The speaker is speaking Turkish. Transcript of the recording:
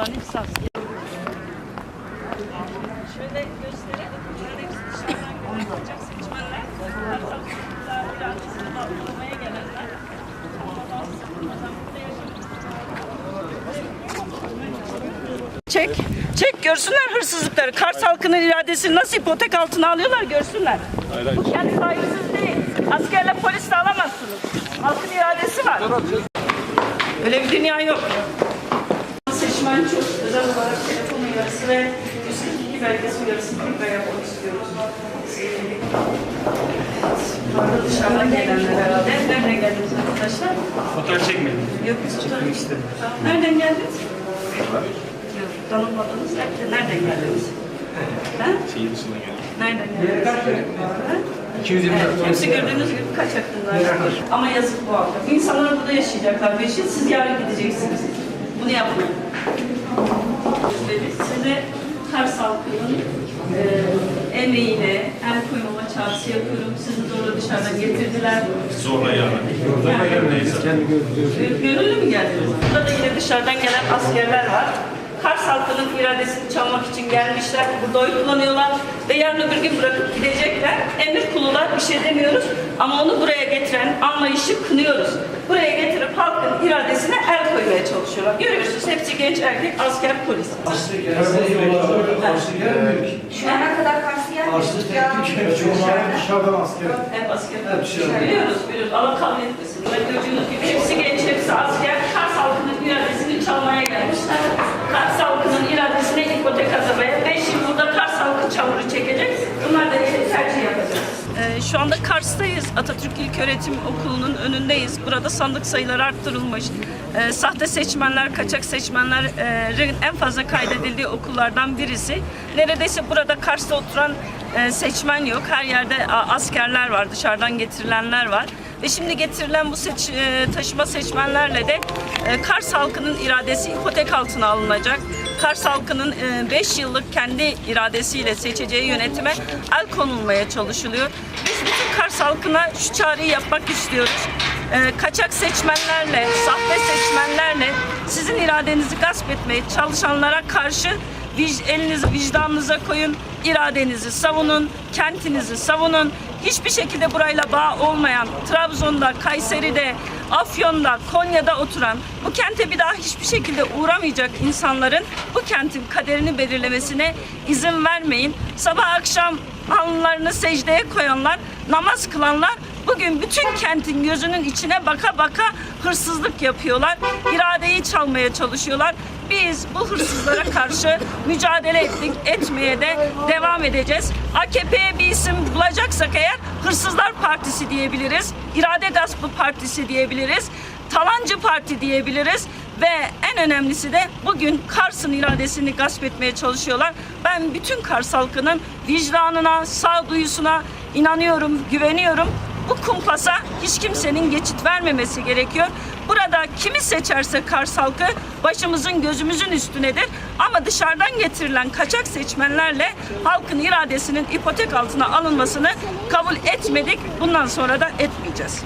Bunların hepsi asker. Şöyle gösterelim. Bunların hepsi dışarıdan gelen kaçak seçmenler. Kartal Kırmızı iradesini bağlamaya gelenler. Çek, çek görsünler hırsızlıkları. Kars halkının iradesini nasıl ipotek altına alıyorlar görsünler. Yani sahipsiz değil. Askerle polis de alamazsınız. Halkın iradesi var. Öyle bir dünya yok. Ve 142 belgesi uyarısı tekrar yapmak istiyoruz. Bu arada dışarıdan gelenler herhalde. Nereden geldiniz arkadaşlar? Fotoğraf çekmedim. Yok biz tutarız. istedim. Nereden geldiniz? Yok, tanınmadınız. Nereden geldiniz? Ha? Şehir dışına geldim. Nereden geldiniz? Ha? 224. Hepsi gördüğünüz gibi kaç hakkında. Ama yazık bu halka. İnsanlar burada yaşayacaklar. Beş yıl siz yarın gideceksiniz. Bunu yapmayın. Size Kars halkının e, emeğiyle el koymama çağrısı yapıyorum. Sizi zorla dışarıdan getirdiler. Zorla yani. Gö- Gönüllü mü geldiniz? Burada da yine dışarıdan gelen askerler var. Kars halkının iradesini çalmak için gelmişler. Burada oy kullanıyorlar ve yarın öbür gün bırakıp gidecekler. Emir bir şey demiyoruz ama onu buraya getiren anlayışı kınıyoruz. Buraya getirip halkın iradesine el koymaya çalışıyorlar. Görüyorsunuz hepsi genç erkek asker polis. Şu ana kadar Kars'ı yer Karşı teknik dışarıdan asker. Hep asker. Biliyoruz, biliyoruz. Allah kabul etmesin. Gördüğünüz gibi hepsi genç, hepsi asker. Kars halkının iradesini çalmaya gelmişler. Kars halkının iradesine ipotek azabaya. Beş yıl burada Kars halkı çamuru çekecek. Bunlar da gelip tercih yapacak. Ee, şu anda Kars'tayız. Atatürk İlköğretim Okulu'nun önündeyiz. Burada sandık sayıları arttırılmış. Ee, sahte seçmenler, kaçak seçmenlerin en fazla kaydedildiği okullardan birisi. Neredeyse burada Kars'ta oturan e, seçmen yok. Her yerde askerler var, dışarıdan getirilenler var. Ve şimdi getirilen bu seç, e, taşıma seçmenlerle de e, Kars halkının iradesi ipotek altına alınacak. Kars halkının 5 yıllık kendi iradesiyle seçeceği yönetime el konulmaya çalışılıyor. Biz bütün Kars halkına şu çağrıyı yapmak istiyoruz. E, kaçak seçmenlerle, sahte seçmenlerle sizin iradenizi gasp etmeye çalışanlara karşı elinizi vicdanınıza koyun, iradenizi savunun, kentinizi savunun. Hiçbir şekilde burayla bağ olmayan, Trabzon'da, Kayseri'de, Afyon'da, Konya'da oturan, bu kente bir daha hiçbir şekilde uğramayacak insanların bu kentin kaderini belirlemesine izin vermeyin. Sabah akşam alnlarını secdeye koyanlar, namaz kılanlar Bugün bütün kentin gözünün içine baka baka hırsızlık yapıyorlar. İradeyi çalmaya çalışıyorlar. Biz bu hırsızlara karşı mücadele ettik, etmeye de devam edeceğiz. AKP'ye bir isim bulacaksak eğer Hırsızlar Partisi diyebiliriz. İrade Gaspı Partisi diyebiliriz. Talancı Parti diyebiliriz ve en önemlisi de bugün Kars'ın iradesini gasp etmeye çalışıyorlar. Ben bütün Kars halkının vicdanına, sağduyusuna inanıyorum, güveniyorum. Bu kumpasa hiç kimsenin geçit vermemesi gerekiyor. Burada kimi seçerse Kars halkı başımızın gözümüzün üstünedir. Ama dışarıdan getirilen kaçak seçmenlerle halkın iradesinin ipotek altına alınmasını kabul etmedik. Bundan sonra da etmeyeceğiz.